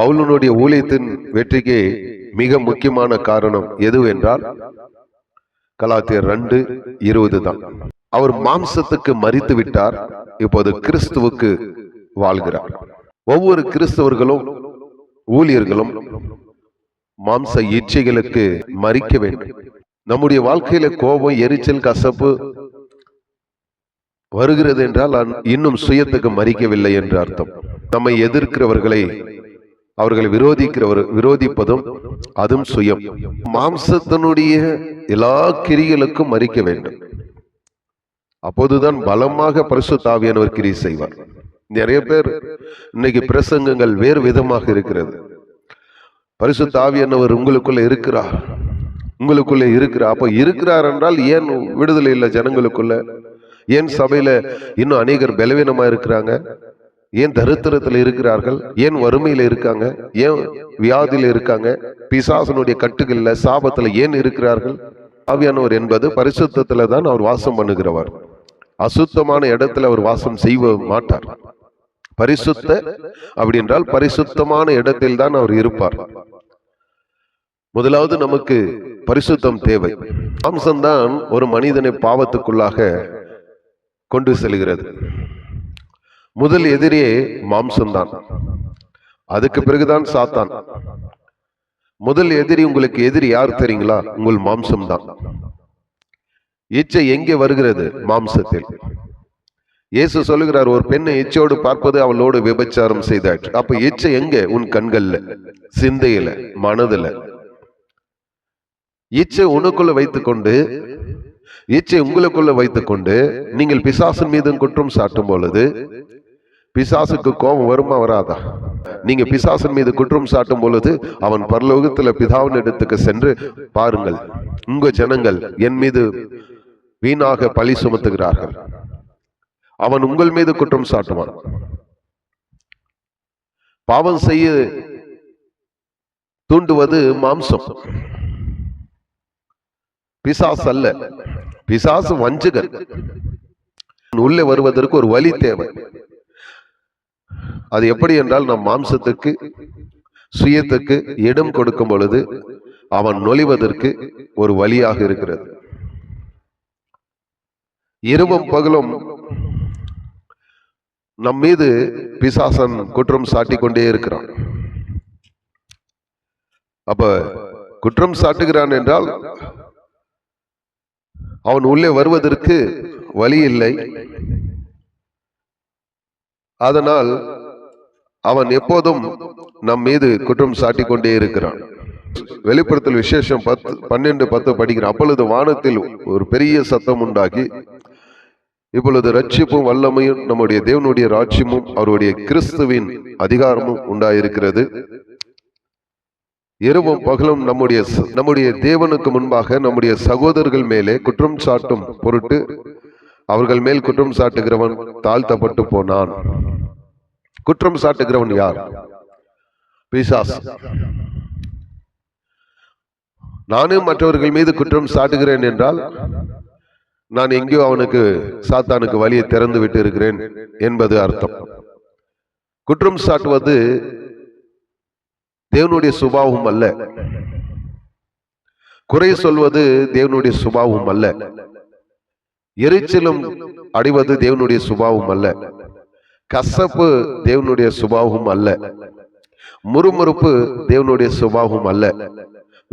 பவுலனுடைய ஊழியத்தின் வெற்றிக்கு மிக முக்கியமான காரணம் எது என்றால் கலாத்தியர் ரெண்டு இருபது தான். அவர் மாம்சத்துக்கு மறித்து விட்டார் இப்போது கிறிஸ்துவுக்கு வாழ்கிறார். ஒவ்வொரு கிறிஸ்தவர்களும் ஊழியர்களும் மாம்ச இச்சைகளுக்கு மறிக்க வேண்டும். நம்முடைய வாழ்க்கையில கோபம் எரிச்சல் கசப்பு வருகிறது என்றால் இன்னும் சுயத்துக்கு மறிக்கவில்லை என்று அர்த்தம். நம்மை எதிர்க்கிறவர்களை அவர்களை விரோதிக்கிறவர் விரோதிப்பதும் அதுவும் சுயம். மாம்சத்தினுடைய எல்லா கிரிகளுக்கும் மறிக்க வேண்டும். அப்போதுதான் பலமாக பரிசுத்தாவியானவர் கிரி செய்வார். நிறைய பேர் இன்னைக்கு பிரசங்கங்கள் வேறு விதமாக இருக்கிறது. பரிசுத்தாவியானவர் உங்களுக்குள்ள இருக்கிறார். உங்களுக்குள்ள இருக்கிறார். அப்போ இருக்கிறார் என்றால் ஏன் விடுதலை இல்லை ஜனங்களுக்குள்ள? ஏன் சபையில இன்னும் அநேகர் பலவீனமா இருக்கிறாங்க? ஏன் தரித்திரத்தில் இருக்கிறார்கள்? ஏன் வறுமையில் இருக்காங்க? ஏன் வியாதியில் இருக்காங்க? பிசாசனுடைய கட்டுகளில் சாபத்தில் ஏன் இருக்கிறார்கள்? ஆவியானவர் என்பது பரிசுத்தத்தில் தான் அவர் வாசம் பண்ணுகிறவர். அசுத்தமான இடத்துல அவர் வாசம் செய்வ மாட்டார். பரிசுத்த அப்படி என்றால் பரிசுத்தமான இடத்தில் தான் அவர் இருப்பார். முதலாவது நமக்கு பரிசுத்தம் தேவை. மாம்சம்தான் ஒரு மனிதனை பாவத்துக்குள்ளாக கொண்டு செல்கிறது. முதல் எதிரியே மாம்சம்தான். அதுக்கு பிறகுதான் சாத்தான். முதல் எதிரி உங்களுக்கு எதிரி யார் தெரியுங்களா? உங்கள் மாம்சம்தான். இச்சை எங்கே வருகிறது? மாம்சத்தில். இயேசு சொல்லுகிறார் ஒரு பெண்ணை இச்சையோடு பார்ப்பது அவளோடு விபச்சாரம் செய்தாச்சு. அப்ப இச்சை எங்க? உன் கண்கள்ல சிந்தையில மனதுல. இச்சை உனக்குள்ள வைத்துக்கொண்டு இச்சை உங்களுக்குள்ள வைத்துக்கொண்டு நீங்கள் பிசாசின் மீது குற்றம் சாட்டும் பொழுது பிசாசுக்கு கோபம் வருமா வராதா? நீங்க பிசாசன் மீது குற்றம் சாட்டும் பொழுது அவன் பரலோகத்துல பிதாவின் இடத்துக்கு சென்று பாருங்கள் உங்க ஜனங்கள் என் மீது வீணாக பழி சுமத்துகிறார்கள். அவன் உங்கள் மீது குற்றம் சாட்டுவான். பாவம் செய்ய தூண்டுவது மாம்சம். பிசாஸ் அல்ல பிசாசு வஞ்சகன். உள்ளே வருவதற்கு ஒரு வழி தேவை. அது எப்படி என்றால் நம் மாம்சத்துக்கு சுயத்துக்கு இடம் கொடுக்கும் பொழுது அவன் நொழிவதற்கு ஒரு வழியாக இருக்கிறது. இரவும் பகலும் நம் மீது பிசாசன் குற்றம் சாட்டி கொண்டே இருக்கிறான். அப்ப குற்றம் சாட்டுகிறான் என்றால் அவன் உள்ளே வருவதற்கு வழி இல்லை. அதனால் அவன் எப்போதும் நம் மீது குற்றம் சாட்டி கொண்டே இருக்கிறான். வெளிப்படுத்தல் விசேஷம் பத்து பன்னெண்டு பத்து படிக்கிறான் அப்பொழுது வானத்தில் ஒரு பெரிய சத்தம் உண்டாகி இப்பொழுது ரட்சிப்பும் வல்லமையும் நம்முடைய தேவனுடைய ராட்சியமும் அவருடைய கிறிஸ்துவின் அதிகாரமும் உண்டாயிருக்கிறது. இரவும் பகலும் நம்முடைய நம்முடைய தேவனுக்கு முன்பாக நம்முடைய சகோதரர்கள் மேலே குற்றம் சாட்டும் பொருட்டு அவர்கள் மேல் குற்றம் சாட்டுகிறவன் தாழ்த்தப்பட்டு போனான். குற்றம் சாட்டுகிறவன் யார்? பிசாஸ் நானும் மற்றவர்கள் மீது குற்றம் சாட்டுகிறேன் என்றால் நான் எங்கேயோ அவனுக்கு சாத்தானுக்கு வழியை திறந்து விட்டு இருக்கிறேன் என்பது அர்த்தம். குற்றம் சாட்டுவது தேவனுடைய சுபாவம் அல்ல. குறை சொல்வது தேவனுடைய சுபாவம் அல்ல. எரிச்சலும் அடைவது தேவனுடைய சுபாவம் அல்ல. கசப்பு தேவனுடைய சுபாவம் அல்ல. முறுமுறுப்பு தேவனுடைய சுபாவம் அல்ல.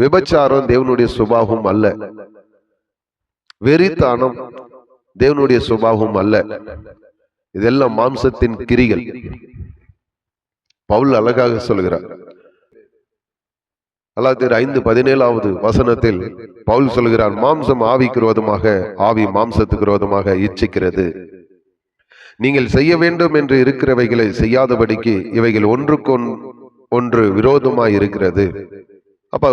விபச்சாரம் தேவனுடைய சுபாவம் அல்ல. வெறித்தானம் தேவனுடைய சுபாவம் அல்ல. இதெல்லாம் மாம்சத்தின் கிரிகள். பவுல் அழகாக சொல்கிறார். அல்லாத்திர ஐந்து பதினேழாவது வசனத்தில் பவுல் சொல்கிறார் மாம்சம் ஆவிக்கு விரோதமாக ஆவி மாம்சத்துக்கு விரோதமாக இச்சிக்கிறது. நீங்கள் செய்ய வேண்டும் என்று இருக்கிறவைகளை செய்யாதபடிக்கு இவைகள் ஒன்றுக்கொன் ஒன்று விரோதமாய் இருக்கிறது. அப்ப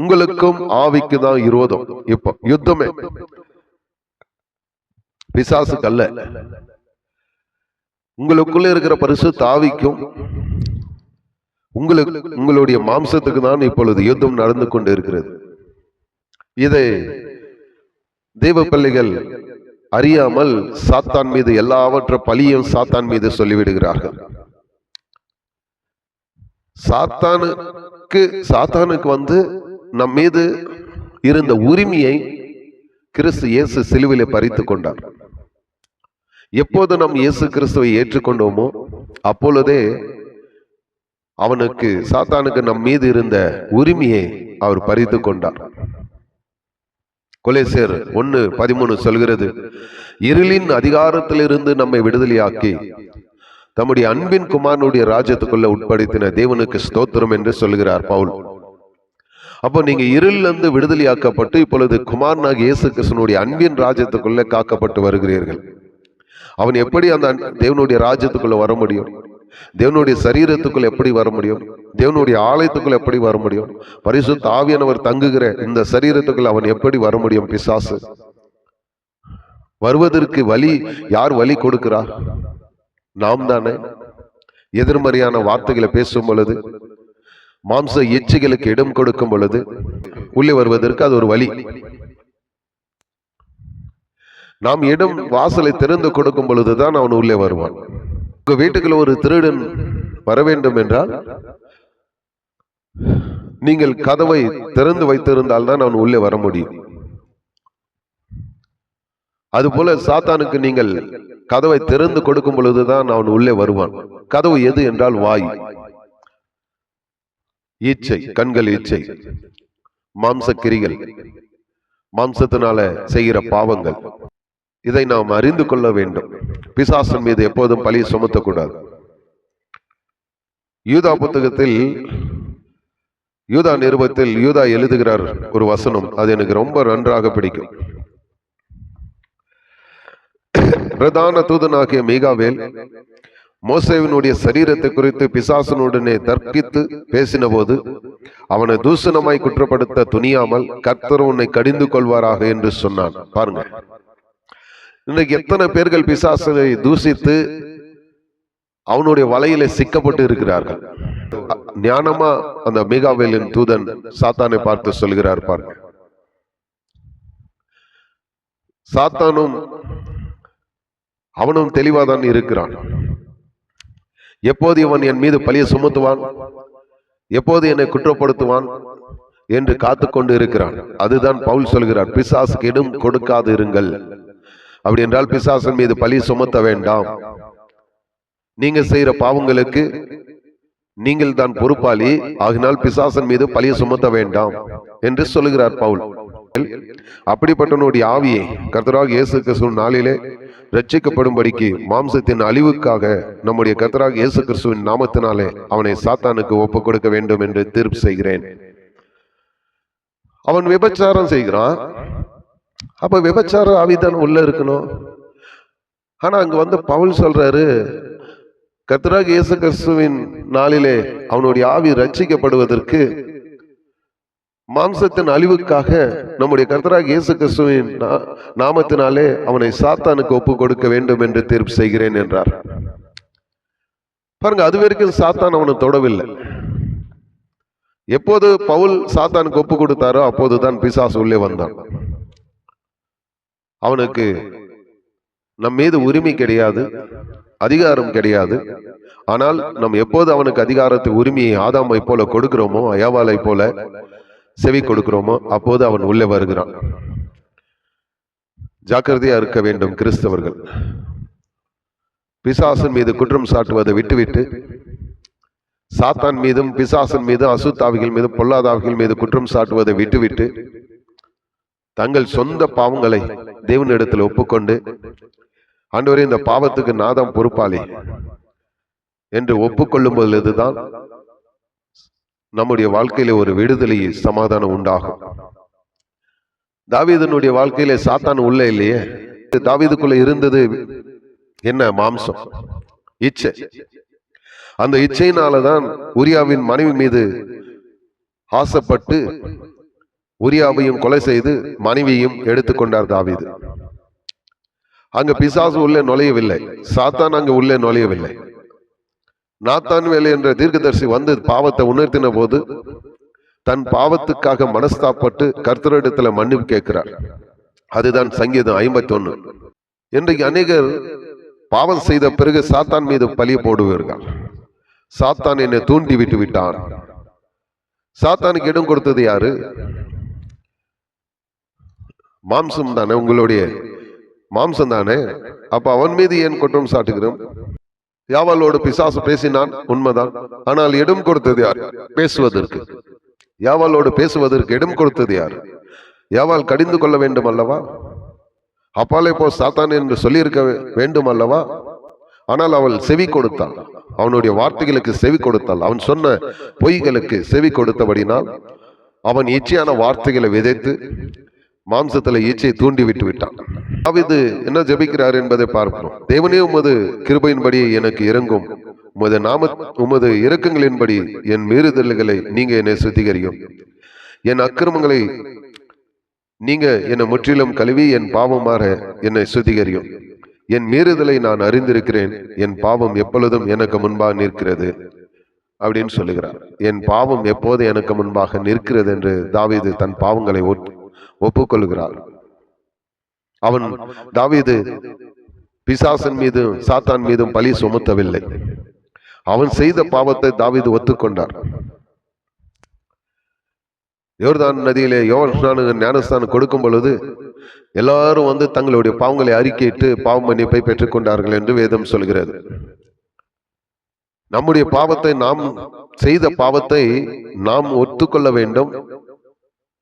உங்களுக்கும் ஆவிக்கு தான் விரோதம். இப்போ யுத்தமே. பிசாசுக்கு அல்ல. உங்களுக்குள்ள இருக்கிற பரிசு தாவிக்கும் உங்களுக்கு உங்களுடைய மாம்சத்துக்கு தான் இப்பொழுது யுத்தம் நடந்து கொண்டு இருக்கிறது இதை தெய்வ பிள்ளைகள் அறியாமல் சாத்தான் மீது எல்லாவற்ற பழியும் சாத்தான் மீது சொல்லிவிடுகிறார்கள். சாத்தானுக்கு சாத்தானுக்கு வந்து நம் மீது இருந்த உரிமையை கிறிஸ்து இயேசு சிலுவில பறித்து கொண்டார். எப்போது நாம் இயேசு கிறிஸ்துவை ஏற்றுக்கொண்டோமோ அப்பொழுதே அவனுக்கு சாத்தானுக்கு நம் மீது இருந்த உரிமையை அவர் பறித்து கொண்டார். கொலேசியர் ஒன்னு பதிமூணு சொல்கிறது இருளின் அதிகாரத்திலிருந்து நம்மை விடுதலையாக்கி தம்முடைய அன்பின் குமாரனுடைய ராஜ்யத்துக்குள்ள உட்படுத்தின தேவனுக்கு ஸ்தோத்திரம் என்று சொல்கிறார் பவுல். அப்போ நீங்க இருளிலிருந்து விடுதலையாக்கப்பட்டு இப்பொழுது குமாரனாக இயேசு கிருஷ்ணனுடைய அன்பின் ராஜ்யத்துக்குள்ள காக்கப்பட்டு வருகிறீர்கள். அவன் எப்படி அந்த தேவனுடைய ராஜ்யத்துக்குள்ள வர முடியும்? தேவனுடைய சரீரத்துக்குள் எப்படி வர முடியும்? தேவனுடைய ஆலயத்துக்குள் எப்படி வர முடியும்? பரிசு தாவியானவர் தங்குகிற இந்த சரீரத்துக்குள் அவன் எப்படி வர முடியும் பிசாசு? வருவதற்கு வழி யார் வழி கொடுக்கிறார் நாம் தானே எதிர்மறையான வார்த்தைகளை பேசும் பொழுது மாம்ச எச்சிகளுக்கு இடம் கொடுக்கும் பொழுது உள்ளே வருவதற்கு அது ஒரு வழி. நாம் இடம் வாசலை திறந்து கொடுக்கும் பொழுதுதான் அவன் உள்ளே வருவான். உங்க வீட்டுக்குள்ள ஒரு திருடன் வர வேண்டும் என்றால் நீங்கள் கதவை திறந்து வைத்திருந்தால் தான் அவன் உள்ளே வர முடியும். அதுபோல சாத்தானுக்கு நீங்கள் கதவை திறந்து கொடுக்கும் பொழுதுதான் அவன் உள்ளே வருவான். கதவு எது என்றால் வாய். ஈச்சை கண்கள் ஈச்சை மாம்சக்கிரிகள் மாம்சத்தினால செய்கிற பாவங்கள். இதை நாம் அறிந்து கொள்ள வேண்டும். பிசாசன் மீது எப்போதும் பழி சுமத்தக்கூடாது யூதா புத்தகத்தில் யூதா நிருபத்தில் யூதா எழுதுகிறார் ஒரு வசனம். அது எனக்கு ரொம்ப நன்றாக பிடிக்கும். பிரதான தூதனாகிய மீகாவேல் மோசேவினுடைய சரீரத்தை குறித்து பிசாசனுடனே தர்க்கித்து பேசினபோது அவனை தூஷணமாய் குற்றப்படுத்த துணியாமல் கர்த்தர் உன்னை கடிந்து கொள்வாராக என்று சொன்னான். பாருங்க. இன்னைக்கு எத்தனை பேர்கள் பிசாசனை தூசித்து அவனுடைய வலையில சிக்கப்பட்டு இருக்கிறார்கள்? ஞானமா அந்த மீகாவேலின் தூதன் சாத்தானை பார்த்து சொல்கிறார் பாருங்க. சாத்தானும் அவனும் தெளிவாதான் இருக்கிறான். எப்போது இவன் என் மீது பழிய சுமத்துவான்? எப்போது என்னை குற்றப்படுத்துவான்? என்று காத்து கொண்டு இருக்கிறான். அதுதான் பவுல் சொல்கிறார் பிசாசுக்கு இடம் கொடுக்காது இருங்கள் அப்படி என்றால் பிசாசன் மீது பழி சுமத்த வேண்டாம். நீங்க செய்யற பாவங்களுக்கு நீங்கள் தான் பொறுப்பாளி ஆகினால் பிசாசன் மீது பழிய சுமத்த வேண்டாம் என்று சொல்லுகிறார் பவுல். அப்படிப்பட்டவனுடைய ஆவியை கர்த்தராக இயேசு கிறிஸ்துவின் நாளிலே ரட்சிக்கப்படும்படிக்கு மாம்சத்தின் அழிவுக்காக நம்முடைய கர்த்தராக இயேசு கிறிஸ்துவின் நாமத்தினாலே அவனை சாத்தானுக்கு ஒப்பு கொடுக்க வேண்டும் என்று தீர்ப்பு செய்கிறேன். அவன் விபச்சாரம் செய்கிறான். அப்போ விபச்சார ஆவிதான் உள்ள இருக்கணும். ஆனா அங்கே வந்து பவுல் சொல்றாரு கத்ராக் இயேசு கிறிஸ்துவின் நாளிலே அவனுடைய ஆவி ரட்சிக்கப்படுவதற்கு மாம்சத்தின் அழிவுக்காக நம்முடைய கர்த்தராக இயேசு கிறிஸ்துவின் நாமத்தினாலே அவனை சாத்தானுக்கு ஒப்பு கொடுக்க வேண்டும் என்று தீர்ப்பு செய்கிறேன் என்றார். பாருங்க அது வரைக்கும் சாத்தான் அவனை தொடவில்லை. எப்போது பவுல் சாத்தானுக்கு ஒப்பு கொடுத்தாரோ அப்போதுதான் பிசாசு உள்ளே வந்தான். அவனுக்கு நம் மீது உரிமை கிடையாது அதிகாரம் கிடையாது. ஆனால் நாம் எப்போது அவனுக்கு அதிகாரத்தை உரிமையை ஆதாமை போல கொடுக்கிறோமோ அயாவாலை போல செவி கொடுக்கிறோமோ அப்போது அவன் உள்ளே வருகிறான். ஜாக்கிரதையா இருக்க வேண்டும் கிறிஸ்தவர்கள். பிசாசன் மீது குற்றம் சாட்டுவதை விட்டுவிட்டு சாத்தான் மீதும் பிசாசன் மீதும் அசுத்தாவிகள் மீதும் பொல்லாதாவிகள் மீது குற்றம் சாட்டுவதை விட்டுவிட்டு தங்கள் சொந்த பாவங்களை தேவனிடத்தில் ஒப்புக்கொண்டு ஆண்டவரே இந்த பாவத்துக்கு நாதம் பொறுப்பாளி என்று ஒப்புக்கொள்ளும் பொழுதுதான் நம்முடைய வாழ்க்கையில ஒரு விடுதலை சமாதானம் உண்டாகும். தாவீதனுடைய வாழ்க்கையில சாத்தான் உள்ள இல்லையே? தாவீதுக்குள்ள இருந்தது என்ன? மாம்சம். இச்சை. அந்த இச்சையினாலதான் உரியாவின் மனைவி மீது ஆசைப்பட்டு உரியாவையும் கொலை செய்து மனைவியையும் எடுத்துக்கொண்டார் தாவீது. அங்கு பிசாசு உள்ளே நுழையவில்லை. சாத்தான் அங்க உள்ளே நுழையவில்லை. நாத்தான் வேலை என்ற தீர்க்கதரிசி வந்து பாவத்தை உணர்த்தின போது தன் பாவத்துக்காக மனஸ்தாப்பட்டு கர்த்தரிடத்துல மன்னிப்பு கேட்கிறார். அதுதான் சங்கீதம் ஐம்பத்தி ஒன்று இன்றைக்கு அநேகர் பாவம் செய்த பிறகு சாத்தான் மீது பழி போடுவீர்கள். சாத்தான் என்னை தூண்டி விட்டு விட்டான். சாத்தானுக்கு இடம் கொடுத்தது யாரு? மாம்சம் தானே உங்களுடைய? மாம்சம் தானே? அப்ப அவன் மீது ஏன் குற்றம் சாட்டுகிறோம்? யாவாலோடு பிசாசு பேசினான் உண்மைதான். ஆனால் இடம் கொடுத்தது யார்? பேசுவதற்கு. யாவாலோடு பேசுவதற்கு இடம் கொடுத்தது யார்? யாவால் கடிந்து கொள்ள வேண்டும் அல்லவா? அப்பாலே போ சாத்தான் என்று சொல்லியிருக்க வேண்டும் அல்லவா? ஆனால் அவள் செவி கொடுத்தாள். அவனுடைய வார்த்தைகளுக்கு செவி கொடுத்தாள். அவன் சொன்ன பொய்களுக்கு செவி கொடுத்தபடினால் அவன் இச்சையான வார்த்தைகளை விதைத்து மாம்சத்துல ஈச்சை தூண்டி விட்டு விட்டான். தாவீது என்ன ஜெபிக்கிறார் என்பதை பார்க்கிறோம். தேவனே உமது கிருபையின்படி எனக்கு இறங்கும். உமது நாம உமது இரக்கங்களின்படி என் மீறுதல்களை நீங்க என்னை சுத்திகரியும். என் அக்கிரமங்களை நீங்க என்னை முற்றிலும் கழுவி என் பாவமாற என்னை சுத்திகரியும். என் மீறுதலை நான் அறிந்திருக்கிறேன். என் பாவம் எப்பொழுதும் எனக்கு முன்பாக நிற்கிறது அப்படின்னு சொல்லுகிறார். என் பாவம் எப்போது எனக்கு முன்பாக நிற்கிறது என்று தாவீது தன் பாவங்களை ஒப்- அவன் தாவீது பிசாசன் மீதும் சாத்தான் மீதும் பழி சுமத்தவில்லை. அவன் செய்த பாவத்தை தாவீது ஒத்துக்கொண்டார். யோர்தான் நதியிலே யோவானுக்கு ஞானஸ்தானம் கொடுக்கும் பொழுது எல்லாரும் வந்து தங்களுடைய பாவங்களை அறிக்கையிட்டு பாவ மன்னிப்பை பெற்றுக்கொண்டார்கள் என்று வேதம் சொல்கிறது. நம்முடைய பாவத்தை நாம் செய்த பாவத்தை நாம் ஒத்துக்கொள்ள வேண்டும்.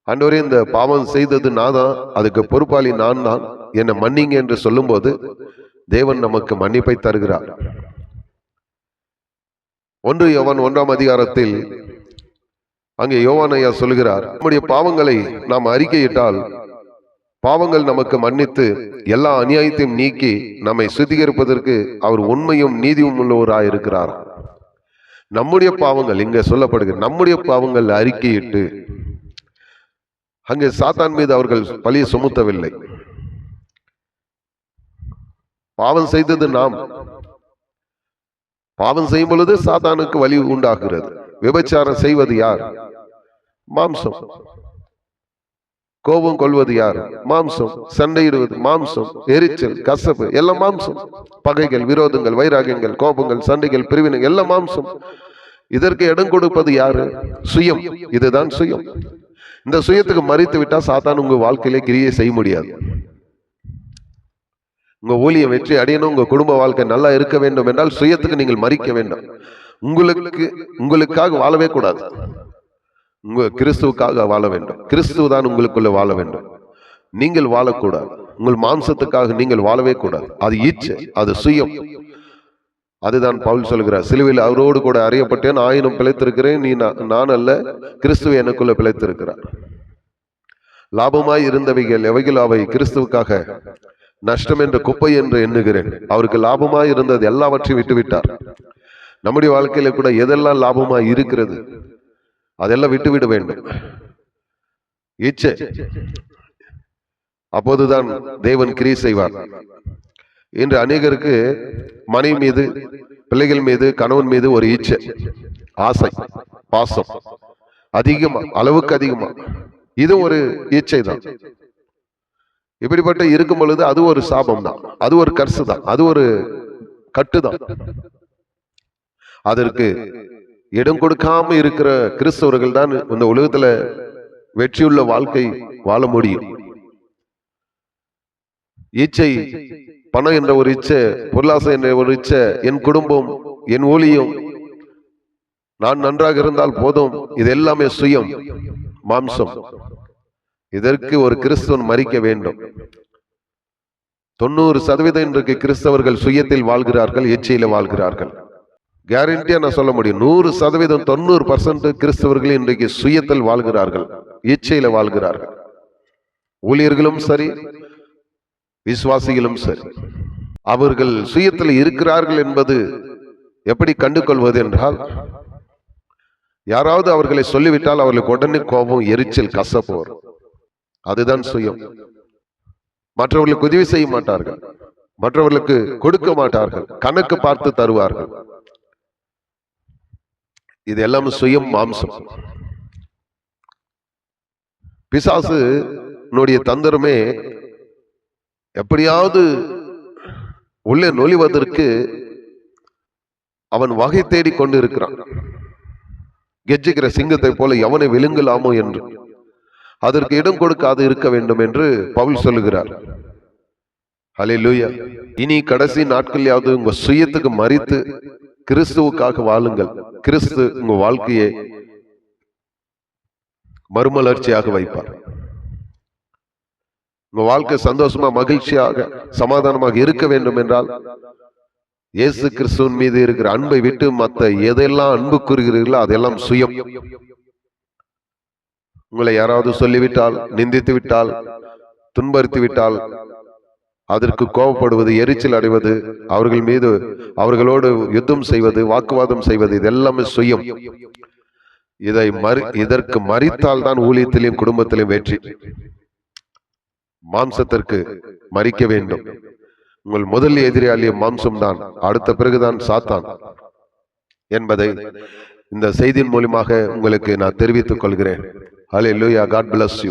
ஆண்டவரே இந்த பாவம் செய்தது நான் தான் அதுக்கு பொறுப்பாளி நான் தான் என்னை மன்னிங்க என்று சொல்லும்போது தேவன் நமக்கு மன்னிப்பை தருகிறார். ஒன்று யோவான் ஒன்றாம் அதிகாரத்தில் அங்கே யோவான் ஐயா சொல்கிறார் நம்முடைய பாவங்களை நாம் அறிக்கையிட்டால் பாவங்கள் நமக்கு மன்னித்து எல்லா அநியாயத்தையும் நீக்கி நம்மை சுத்திகரிப்பதற்கு அவர் உண்மையும் நீதியும் உள்ளவராக இருக்கிறார் நம்முடைய பாவங்கள் இங்கே சொல்லப்படுகிறது. நம்முடைய பாவங்கள் அறிக்கையிட்டு அங்கே சாத்தான் மீது அவர்கள் பழியை சுமத்தவில்லை. பாவம் செய்தது நாம். பாவம் செய்யும் பொழுது சாத்தானுக்கு வலி உண்டாகிறது. விபச்சாரம் செய்வது யார்? மாம்சம். கோபம் கொள்வது யார்? மாம்சம். சண்டையிடுவது மாம்சம். எரிச்சல் கசப்பு எல்லாம் மாம்சம். பகைகள் விரோதங்கள் வைராகியங்கள் கோபங்கள் சண்டைகள் பிரிவினை எல்லாம் மாம்சம். இதற்கு இடம் கொடுப்பது யாரு? சுயம். இதுதான் சுயம். இந்த சுயத்துக்கு மறித்து விட்டா சாத்தான் உங்க வாழ்க்கையிலே கிரியை செய்ய முடியாது. உங்க ஊழியம் வெற்றி அடையணும் உங்க குடும்ப வாழ்க்கை நல்லா இருக்க வேண்டும் என்றால் சுயத்துக்கு நீங்கள் மறிக்க வேண்டும். உங்களுக்கு உங்களுக்காக வாழவே கூடாது. உங்க கிறிஸ்துவுக்காக வாழ வேண்டும். கிறிஸ்துவ தான் உங்களுக்குள்ள வாழ வேண்டும். நீங்கள் வாழக்கூடாது. உங்கள் மாம்சத்துக்காக நீங்கள் வாழவே கூடாது. அது ஈச்சை அது சுயம். அதுதான் பவுல் சொல்கிறார். சிலுவையில் அவரோடு கூட அறியப்பட்டேன் ஆயினும் பிழைத்திருக்கிறேன் நீ நான் நான் அல்ல கிறிஸ்துவ எனக்குள்ள பிழைத்திருக்கிறார். லாபமாய் இருந்தவைகள் எவைகள் அவை? கிறிஸ்துவுக்காக நஷ்டம் என்ற குப்பை என்று எண்ணுகிறேன். அவருக்கு லாபமாய் இருந்தது எல்லாவற்றையும் விட்டுவிட்டார். நம்முடைய வாழ்க்கையில கூட எதெல்லாம் லாபமாய் இருக்கிறது அதெல்லாம் விட்டுவிட வேண்டும். இச்சை. அப்போதுதான் தேவன் கிரி செய்வார். இன்று அநேகருக்கு மனைவி மீது பிள்ளைகள் மீது கணவன் மீது ஒரு ஈச்சை ஆசை பாசம். அதிகமா அளவுக்கு அதிகமா. இது ஒரு இச்சை தான் இப்படிப்பட்ட இருக்கும் பொழுது அது ஒரு சாபம் தான் அது ஒரு கர்சு தான் அது ஒரு கட்டு தான் அதற்கு இடம் கொடுக்காம இருக்கிற கிறிஸ்தவர்கள் தான் இந்த உலகத்துல வெற்றியுள்ள வாழ்க்கை வாழ முடியும். இச்சை பணம் என்ற ஒரு இச்சை பொருளாசை என்ற ஒரு இச்சை என் குடும்பம் என் ஊழியம். நான் நன்றாக இருந்தால் போதும் இது எல்லாமே சுயம் மாம்சம். இதற்கு ஒரு கிறிஸ்தவன் மறிக்க வேண்டும். தொண்ணூறு சதவீதம் இன்றைக்கு கிறிஸ்தவர்கள் சுயத்தில் வாழ்கிறார்கள் இச்சையில வாழ்கிறார்கள். கேரண்டியா நான் சொல்ல முடியும் நூறு சதவீதம் தொண்ணூறு பர்சன்ட் கிறிஸ்தவர்கள் இன்றைக்கு சுயத்தில் வாழ்கிறார்கள் இச்சையில வாழ்கிறார்கள். ஊழியர்களும் சரி விசுவாசிகளும் சரி. அவர்கள் சுயத்தில் இருக்கிறார்கள் என்பது எப்படி கண்டு கொள்வது என்றால் யாராவது அவர்களை சொல்லிவிட்டால் அவர்களுக்கு உடனே கோபம் எரிச்சல் கசப்பு வரும். அதுதான் சுயம். மற்றவர்களுக்கு உதவி செய்ய மாட்டார்கள். மற்றவர்களுக்கு கொடுக்க மாட்டார்கள். கணக்கு பார்த்து தருவார்கள். இது எல்லாம் சுயம் மாம்சம். பிசாசு தந்திரமே எப்படியாவது உள்ளே நொழிவதற்கு அவன் வகை தேடி கொண்டு இருக்கிறான் கெஜிக்கிற சிங்கத்தை போல எவனை விழுங்கலாமோ என்று. அதற்கு இடம் கொடுக்காது இருக்க வேண்டும் என்று பவுல் சொல்லுகிறார். ஹalleluya. இனி கடைசி நாட்கள்யாவது உங்க சுயத்துக்கு மறித்து கிறிஸ்துவுக்காக வாழுங்கள். கிறிஸ்து உங்க வாழ்க்கையை மறுமலர்ச்சியாக வைப்பார். உங்க வாழ்க்கை சந்தோஷமா மகிழ்ச்சியாக சமாதானமாக இருக்க வேண்டும் என்றால் இயேசு கிறிஸ்துவின் மீது இருக்கிற அன்பை விட்டு மற்ற எதெல்லாம் அன்பு கூறுகிறீர்களோ அதெல்லாம் சுயம். உங்களை யாராவது சொல்லிவிட்டால் நிந்தித்து விட்டால் துன்புறுத்தி விட்டால் அதற்கு கோபப்படுவது எரிச்சல் அடைவது அவர்கள் மீது அவர்களோடு யுத்தம் செய்வது வாக்குவாதம் செய்வது இதெல்லாமே சுயம். இதை மறி இதற்கு மறித்தால் தான் ஊழியத்திலும் குடும்பத்திலும் வெற்றி. மாம்சத்திற்கு மறிக்க வேண்டும். உங்கள் முதல் எதிராளிய மாம்சம்தான் அடுத்த பிறகுதான் சாத்தான் என்பதை இந்த செய்தியின் மூலியமாக உங்களுக்கு நான் தெரிவித்துக் கொள்கிறேன். ஹலே லூயா காட் பிளஸ் யூ